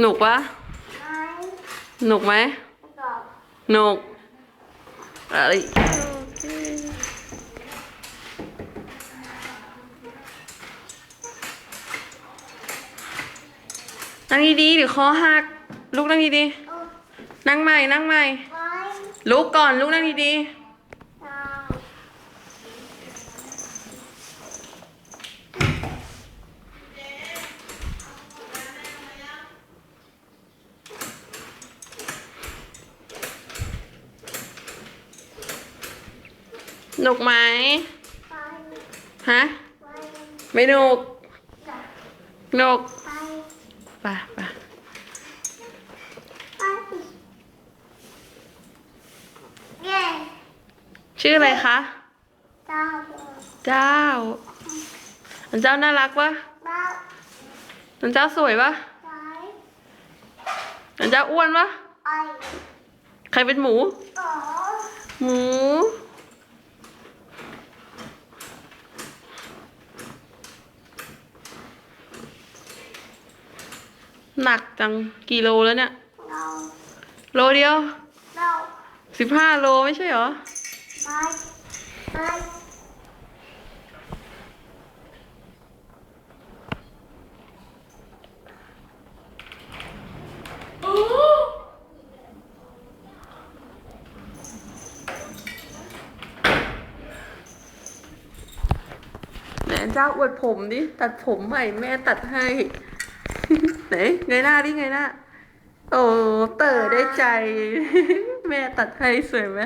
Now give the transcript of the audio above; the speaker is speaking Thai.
หนุกปะไม้หนุกไหมกรอบหนุกอะไรนั่งดีๆเดี๋ยวคอหักลุกนั่งดีโอ้ๆนั่งใหม่นั่งใหม่ไม้ลุกก่อนลุกนั่งดีตาๆ หนุกไหมไปฮะไปไม่หนุกจับหนุกไปไปไปไปเย้ชื่ออะไรคะตาเจ้า อันเจ้าน่ารักปะบ้าอันเจ้าสวยปะไปอันเจ้าอ้วนปะไอใครเป็นหมูอ๋อหมู หนักจังกี่โลแล้วเนี่ย เราโลเดียวเราสิบห้าโลไม่ใช่เหรอ ไปไปไหนเจ้าอวดผมดิ ตัดผมใหม่แม่ตัดให้ ไหนไงหน้าดิไงหน้า โอ้เต๋อได้ใจ แม่ตัดให้สวยไหม